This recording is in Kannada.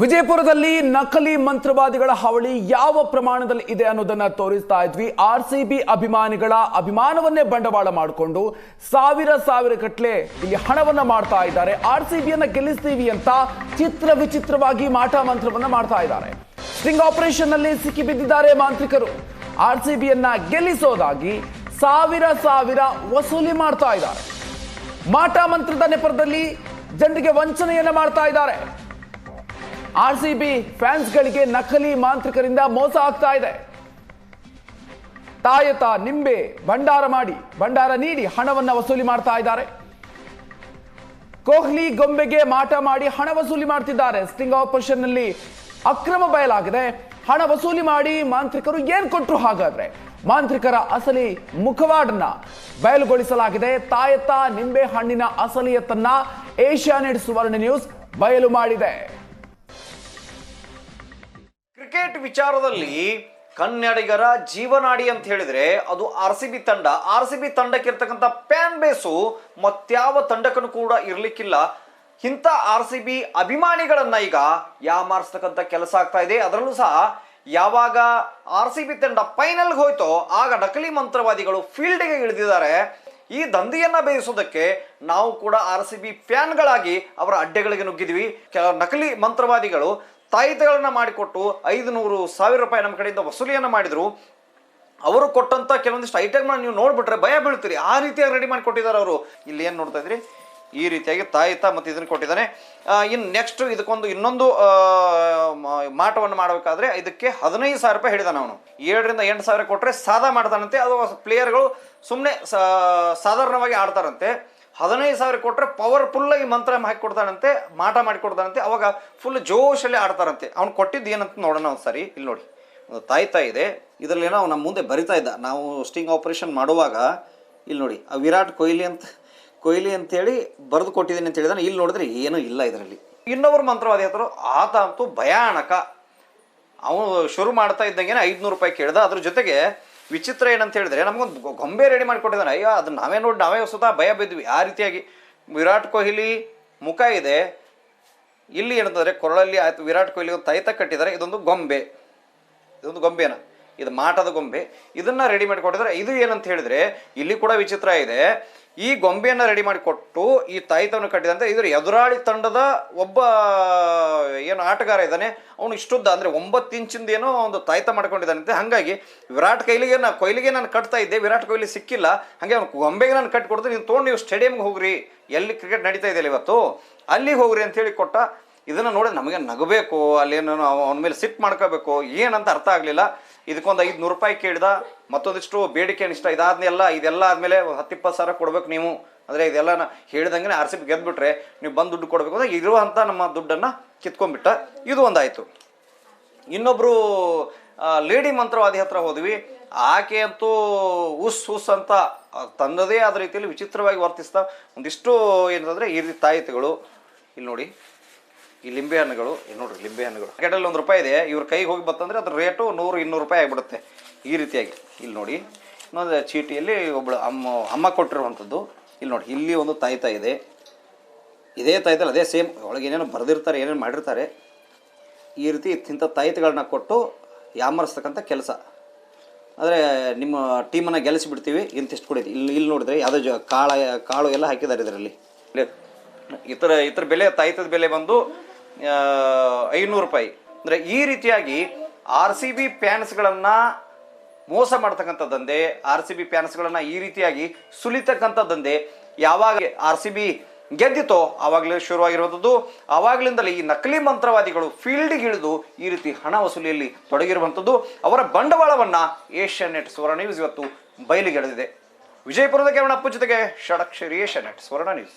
ವಿಜಯಪುರದಲ್ಲಿ ನಕಲಿ ಮಂತ್ರವಾದಿಗಳ ಹಾವಳಿ ಯಾವ ಪ್ರಮಾಣದಲ್ಲಿ ಇದೆ ಅನ್ನೋದನ್ನ ತೋರಿಸ್ತಾ ಇದ್ವಿ. ಆರ್ ಅಭಿಮಾನಿಗಳ ಅಭಿಮಾನವನ್ನೇ ಬಂಡವಾಳ ಮಾಡಿಕೊಂಡು ಸಾವಿರ ಸಾವಿರ ಕಟ್ಲೆ ಇಲ್ಲಿ ಹಣವನ್ನ ಮಾಡ್ತಾ ಇದ್ದಾರೆ. ಆರ್ ಸಿ ಬಿಯನ್ನ ಗೆಲ್ಲಿಸ್ತೀವಿ ಅಂತ ಚಿತ್ರ ವಿಚಿತ್ರವಾಗಿ ಮಾಟ ಮಂತ್ರವನ್ನ ಮಾಡ್ತಾ ಇದ್ದಾರೆ. ಸ್ಟ್ರಿಂಗ್ ಆಪರೇಷನ್ನಲ್ಲಿ ಸಿಕ್ಕಿ ಬಿದ್ದಿದ್ದಾರೆ ಮಾಂತ್ರಿಕರು. ಆರ್ ಸಿ ಬಿಯನ್ನ ಗೆಲ್ಲಿಸೋದಾಗಿ ಸಾವಿರ ಸಾವಿರ ವಸೂಲಿ ಮಾಡ್ತಾ ಇದ್ದಾರೆ. ಮಾಟ ಮಂತ್ರದ ನೆಪದಲ್ಲಿ ಜನರಿಗೆ ವಂಚನೆಯನ್ನ ಮಾಡ್ತಾ ಇದ್ದಾರೆ. ಆರ್ ಸಿ ಬಿ ಫ್ಯಾನ್ಸ್ಗಳಿಗೆ ನಕಲಿ ಮಾಂತ್ರಿಕರಿಂದ ಮೋಸ ಆಗ್ತಾ ಇದೆ. ತಾಯತ ನಿಂಬೆ ಭಂಡಾರ ಮಾಡಿ, ಭಂಡಾರ ನೀಡಿ ಹಣವನ್ನು ವಸೂಲಿ ಮಾಡ್ತಾ ಇದ್ದಾರೆ. ಕೊಹ್ಲಿ ಗೊಂಬೆಗೆ ಮಾಟ ಮಾಡಿ ಹಣ ವಸೂಲಿ ಮಾಡ್ತಿದ್ದಾರೆ. ಸ್ಟಿಂಗ್ ಆಪರೇಷನ್ನಲ್ಲಿ ಅಕ್ರಮ ಬಯಲಾಗಿದೆ. ಹಣ ವಸೂಲಿ ಮಾಡಿ ಮಾಂತ್ರಿಕರು ಏನ್ ಕೊಟ್ಟರು ಹಾಗಾದ್ರೆ? ಮಾಂತ್ರಿಕರ ಅಸಲಿ ಮುಖವಾಡನ್ನ ಬಯಲುಗೊಳಿಸಲಾಗಿದೆ. ತಾಯತ ನಿಂಬೆ ಹಣ್ಣಿನ ಅಸಲಿಯತ್ತನ್ನ ಏಷ್ಯಾನೆಟ್ ಸುವರ್ಣ ನ್ಯೂಸ್ ಬಯಲು ಮಾಡಿದೆ. ಕ್ರಿಕೆಟ್ ವಿಚಾರದಲ್ಲಿ ಕನ್ನಡಿಗರ ಜೀವನಾಡಿ ಅಂತ ಹೇಳಿದ್ರೆ ಅದು ಆರ್ ಸಿ ಬಿ ತಂಡ. ಆರ್ ಸಿ ಬಿ ತಂಡಕ್ಕೆ ಇರ್ತಕ್ಕಂಥ ಪ್ಯಾನ್ ಬೇಸು ಮತ್ಯಾವ ತಂಡಕ್ಕೂ ಕೂಡ ಇರಲಿಕ್ಕಿಲ್ಲ. ಇಂಥ ಆರ್ ಸಿ ಬಿ ಅಭಿಮಾನಿಗಳನ್ನ ಈಗ ಯಾಮಾರಿಸ್ತಕ್ಕಂಥ ಕೆಲಸ ಆಗ್ತಾ ಇದೆ. ಅದರಲ್ಲೂ ಸಹ ಯಾವಾಗ ಆರ್ ಸಿ ಬಿ ತಂಡ ಫೈನಲ್ಗೆ ಹೋಯ್ತೋ ಆಗ ನಕಲಿ ಮಂತ್ರವಾದಿಗಳು ಫೀಲ್ಡ್ಗೆ ಇಳಿದಿದ್ದಾರೆ. ಈ ದಂಧೆಯನ್ನ ಬೇಯಿಸೋದಕ್ಕೆ ನಾವು ಕೂಡ ಆರ್ ಸಿ ಬಿ ಫ್ಯಾನ್ಗಳಾಗಿ ಅವರ ಅಡ್ಡೆಗಳಿಗೆ ನುಗ್ಗಿದ್ವಿ. ಕೆಲ ನಕಲಿ ಮಂತ್ರವಾದಿಗಳು ತಾಯಿತಗಳನ್ನ ಮಾಡಿಕೊಟ್ಟು ಐದು ನೂರು ಸಾವಿರ ರೂಪಾಯಿ ನಮ್ಮ ಕಡೆಯಿಂದ ವಸೂಲಿಯನ್ನು ಮಾಡಿದ್ರು. ಅವರು ಕೊಟ್ಟಂತ ಕೆಲವೊಂದಿಷ್ಟು ಐಟಮ್ನ ನೀವು ನೋಡ್ಬಿಟ್ರೆ ಭಯ ಬೀಳ್ತೀರಿ. ಆ ರೀತಿಯಾಗಿ ರೆಡಿ ಮಾಡಿ ಕೊಟ್ಟಿದ್ದಾರೆ ಅವರು. ಇಲ್ಲಿ ಏನು ನೋಡ್ತಾ ಇದ್ರಿ? ಈ ರೀತಿಯಾಗಿ ತಾಯಿತ ಮತ್ತು ಇದನ್ನು ಕೊಟ್ಟಿದ್ದಾನೆ. ಇನ್ನು ನೆಕ್ಸ್ಟ್ ಇದಕ್ಕೊಂದು ಇನ್ನೊಂದು ಮಾಟವನ್ನು ಮಾಡಬೇಕಾದ್ರೆ ಇದಕ್ಕೆ ಹದಿನೈದು ಸಾವಿರ ರೂಪಾಯಿ ಹೇಳಿದಾನೆ ಅವನು. ಏಳರಿಂದ ಎಂಟು ಸಾವಿರ ಕೊಟ್ಟರೆ ಸಾದಾ ಮಾಡ್ತಾನಂತೆ. ಅದು ಪ್ಲೇಯರ್ಗಳು ಸುಮ್ಮನೆ ಸಾಧಾರಣವಾಗಿ ಆಡ್ತಾರಂತೆ. ಹದಿನೈದು ಸಾವಿರ ಕೊಟ್ಟರೆ ಪವರ್ಫುಲ್ಲಾಗಿ ಮಂತ್ರ ಹಾಕಿ ಕೊಡ್ತಾನಂತೆ, ಮಾಟ ಮಾಡಿ ಕೊಡ್ತಾನಂತೆ, ಅವಾಗ ಫುಲ್ ಜೋಶಲ್ಲಿ ಆಡ್ತಾರಂತೆ. ಅವ್ನು ಕೊಟ್ಟಿದ್ದು ಏನಂತ ನೋಡೋಣ ಒಂದು ಸರಿ ಇಲ್ಲಿ ನೋಡಿ. ಒಂದು ತಾಯ್ತಾ ಇದೆ. ಇದರಲ್ಲಿ ಏನೋ ನಮ್ಮ ಮುಂದೆ ಬರಿತಾ ಇದ್ದ. ನಾವು ಸ್ಟಿಂಗ್ ಆಪರೇಷನ್ ಮಾಡುವಾಗ, ಇಲ್ಲಿ ನೋಡಿ, ಆ ವಿರಾಟ್ ಕೊಹ್ಲಿ ಅಂತ, ಕೊಹ್ಲಿ ಅಂತೇಳಿ ಬರೆದು ಕೊಟ್ಟಿದ್ದೀನಿ ಅಂತ ಹೇಳಿದಾನೆ. ಇಲ್ಲಿ ನೋಡಿದ್ರೆ ಏನೂ ಇಲ್ಲ ಇದರಲ್ಲಿ. ಇನ್ನೊಬ್ಬರು ಮಂತ್ರವಾದಿ ಹತ್ರ ಆತ ಅಂತೂ ಭಯಾನಕ. ಅವನು ಶುರು ಮಾಡ್ತಾ ಇದ್ದಂಗೆ ಐದುನೂರು ರೂಪಾಯಿ ಕೇಳ್ದ. ಅದ್ರ ಜೊತೆಗೆ ವಿಚಿತ್ರ ಏನಂತ ಹೇಳಿದ್ರೆ ನಮಗೊಂದು ಗೊಂಬೆ ರೆಡಿ ಮಾಡಿಕೊಟ್ಟಿದ್ದಾನೆ. ಅಯ್ಯೋ, ಅದು ನಾವೇ ನೋಡಿ, ನಾವೇ ಸ್ವತಃ ಭಯ ಬಿದ್ವಿ ಆ ರೀತಿಯಾಗಿ ವಿರಾಟ್ ಕೊಹ್ಲಿ ಮುಖ ಇದೆ. ಇಲ್ಲಿ ಏನಂತಂದ್ರೆ ಕೊರಳಲ್ಲಿ ಆಯ್ತು, ವಿರಾಟ್ ಕೊಹ್ಲಿ ತೈತ ಕಟ್ಟಿದ್ದಾರೆ. ಇದೊಂದು ಗೊಂಬೆ. ಇದೊಂದು ಗೊಂಬೆನ? ಇದು ಮಾಟದ ಗೊಂಬೆ. ಇದನ್ನ ರೆಡಿ ಮಾಡಿ ಕೊಟ್ಟಿದ್ರೆ ಇದು ಏನಂತ ಹೇಳಿದ್ರೆ, ಇಲ್ಲಿ ಕೂಡ ವಿಚಿತ್ರ ಇದೆ. ಈ ಗೊಂಬೆಯನ್ನ ರೆಡಿ ಮಾಡಿ ಕೊಟ್ಟು ಈ ತಾಯಿತವನ್ನು ಕಟ್ಟಿದಂತೆ ಇದ್ರ ಎದುರಾಳಿ ತಂಡದ ಒಬ್ಬ, ಏನು ಆಟಗಾರ ಇದ್ದಾನೆ. ಅವನು ಇಷ್ಟುದ್ದ ಅಂದ್ರೆ ಒಂಬತ್ತು ಇಂಚಿಂದ ಏನೋ ಒಂದು ತಾಯ್ತ ಮಾಡ್ಕೊಂಡಿದ್ದಾನಂತೆ ಹಾಗಾಗಿ ವಿರಾಟ್ ಕೊಹ್ಲಿಗೆ ನಾನು ಕೊಹ್ಲಿಗೆ ನಾನು ಕಟ್ತಾ ಇದ್ದೆ. ವಿರಾಟ್ ಕೊಹ್ಲಿ ಸಿಕ್ಕಿಲ್ಲ. ಹಾಗೆ ಅವ್ನು ಗೊಂಬೆಗೆ ನಾನು ಕಟ್ಟಿ ಕೊಡ್ತೀನಿ ನೀವು ತೊಗೊಂಡು ನೀವು ಸ್ಟೇಡಿಯಂಗೆ ಹೋಗ್ರಿ. ಎಲ್ಲಿ ಕ್ರಿಕೆಟ್ ನಡೀತಾ ಇದೆಯಲ್ಲ ಇವತ್ತು? ಅಲ್ಲಿಗೆ ಹೋಗ್ರಿ ಅಂತೇಳಿ ಕೊಟ್ಟ. ಇದನ್ನು ನೋಡಿ ನಮಗೆ ನಗಬೇಕು. ಅಲ್ಲೇನೋ ಅವನ ಮೇಲೆ ಸಿಟ್ ಮಾಡ್ಕೋಬೇಕು. ಏನಂತ ಅರ್ಥ ಆಗಲಿಲ್ಲ. ಇದಕ್ಕೊಂದು ಐದು ನೂರು ರೂಪಾಯಿ ಕೇಳಿದ ಮತ್ತೊಂದಿಷ್ಟು ಬೇಡಿಕೆ ಅನಿಷ್ಟ ಇದಾದ್ನೆಲ್ಲ ಇದೆಲ್ಲ ಆದಮೇಲೆ ಹತ್ತಿಪ್ಪತ್ತು ಸಾವಿರ ಕೊಡ್ಬೇಕು ನೀವು. ಅಂದರೆ ಇದೆಲ್ಲ ಹೇಳಿದಂಗೆ ಆರ್ ಸಿ ಬಿ ಗೆದ್ಬಿಟ್ರೆ ನೀವು ಬಂದು ದುಡ್ಡು ಕೊಡಬೇಕು ಅಂದ್ರೆ ಇರುವಂಥ ನಮ್ಮ ದುಡ್ಡನ್ನು ಕಿತ್ಕೊಂಡ್ಬಿಟ್ಟ ಇದು ಒಂದಾಯಿತು. ಇನ್ನೊಬ್ರು ಆ, ಲೇಡಿ ಮಂತ್ರವಾದಿ ಹತ್ರ ಹೋದ್ವಿ. ಆಕೆ ಅಂತೂ ಉಸ್ ಉಸ್ ಅಂತ ತಂದದೇ ಆದ ರೀತಿಯಲ್ಲಿ ವಿಚಿತ್ರವಾಗಿ ವರ್ತಿಸ್ತಾ ಒಂದಿಷ್ಟು ಏನಂದ್ರೆ ಈ ರೀತಿ ತಾಯಿತಿಗಳು. ಇಲ್ಲಿ ನೋಡಿ. ಈ ಲಿಂಬೆ ಹಣ್ಣುಗಳು ನೋಡ್ರಿ ಲಿಂಬೆ ಹಣ್ಣುಗಳು. ಪ್ಯಾಕೆಟಲ್ಲಿ ಒಂದು ರೂಪಾಯಿ ಇದೆ, ಇವ್ರ ಕೈಗೆ ಹೋಗಿ ಬತ್ತಂದ್ರೆ ಅದ್ರ ರೇಟು ನೂರು, ಇನ್ನೂರು ರೂಪಾಯಿ ಆಗಿಬಿಡುತ್ತೆ. ಈ ರೀತಿಯಾಗಿ. ಇಲ್ಲಿ ನೋಡಿ, ಇನ್ನೊಂದು ಚೀಟಿಯಲ್ಲಿ ಒಬ್ಬಳು ಅಮ್ಮ ಅಮ್ಮ ಕೊಟ್ಟಿರುವಂಥದ್ದು. ಇಲ್ಲಿ ನೋಡಿ, ಇಲ್ಲಿ ಒಂದು ತಾಯ್ತ ಇದೆ. ಇದೇ ತಾಯ್ತಲ್ಲ, ಅದೇ ಸೇಮ್. ಒಳಗೆ ಏನೇನು ಬರೆದಿರ್ತಾರೆ, ಏನೇನು ಮಾಡಿರ್ತಾರೆ. ಈ ರೀತಿ ಇಂಥ ತಾಯ್ತಗಳನ್ನ ಕೊಟ್ಟು ಯಾಮರಿಸ್ತಕ್ಕಂಥ ಕೆಲಸ. ಆದರೆ ನಿಮ್ಮ ಟೀಮನ್ನು ಗೆಲ್ಲಿಸಿಬಿಡ್ತೀವಿ ಇಂತಿಷ್ಟು ಕೊಡಿದ್ವಿ ಇಲ್ಲಿ ಇಲ್ಲಿ ನೋಡಿದ್ರೆ ಯಾವುದೇ ಜ, ಕಾಳ, ಕಾಳು ಎಲ್ಲ ಹಾಕಿದ್ದಾರೆ ಇದರಲ್ಲಿ. ಇತರ ಇತರ ಬೆಲೆ, ತಾಯ್ತದ ಬೆಲೆ ಬಂದು ಐನೂರು ರೂಪಾಯಿ. ಅಂದರೆ ಈ ರೀತಿಯಾಗಿ ಆರ್ ಸಿ ಬಿ ಪ್ಯಾನ್ಸ್ಗಳನ್ನು ಮೋಸ ಮಾಡ್ತಕ್ಕಂಥ ದಂಧೆ ಆರ್ ಸಿ ಬಿ ಪ್ಯಾನ್ಸ್ಗಳನ್ನು ಈ ರೀತಿಯಾಗಿ ಸುಲಿತಕ್ಕಂಥ ದಂಧೆ ಯಾವಾಗ ಆರ್ ಸಿ ಬಿ ಗೆದ್ದಿತೋ ಆವಾಗಲೇ ಶುರುವಾಗಿರುವಂಥದ್ದು. ಆವಾಗಲಿಂದಲೇ ಈ ನಕಲಿ ಮಂತ್ರವಾದಿಗಳು ಫೀಲ್ಡ್ಗೆ ಇಳಿದು ಈ ರೀತಿ ಹಣ ವಸೂಲಿಯಲ್ಲಿ ತೊಡಗಿರುವಂಥದ್ದು. ಅವರ ಬಂಡವಾಳವನ್ನು ಏಷ್ಯನ್ ನೆಟ್ ಸುವರ್ಣ ನ್ಯೂಸ್ ಇವತ್ತು ಬಯಲಿಗೆಳೆದಿದೆ ವಿಜಯಪುರದ ಕೇವಣಪ್ಪು ಜೊತೆಗೆ Shadakshari Asianet Suvarna news.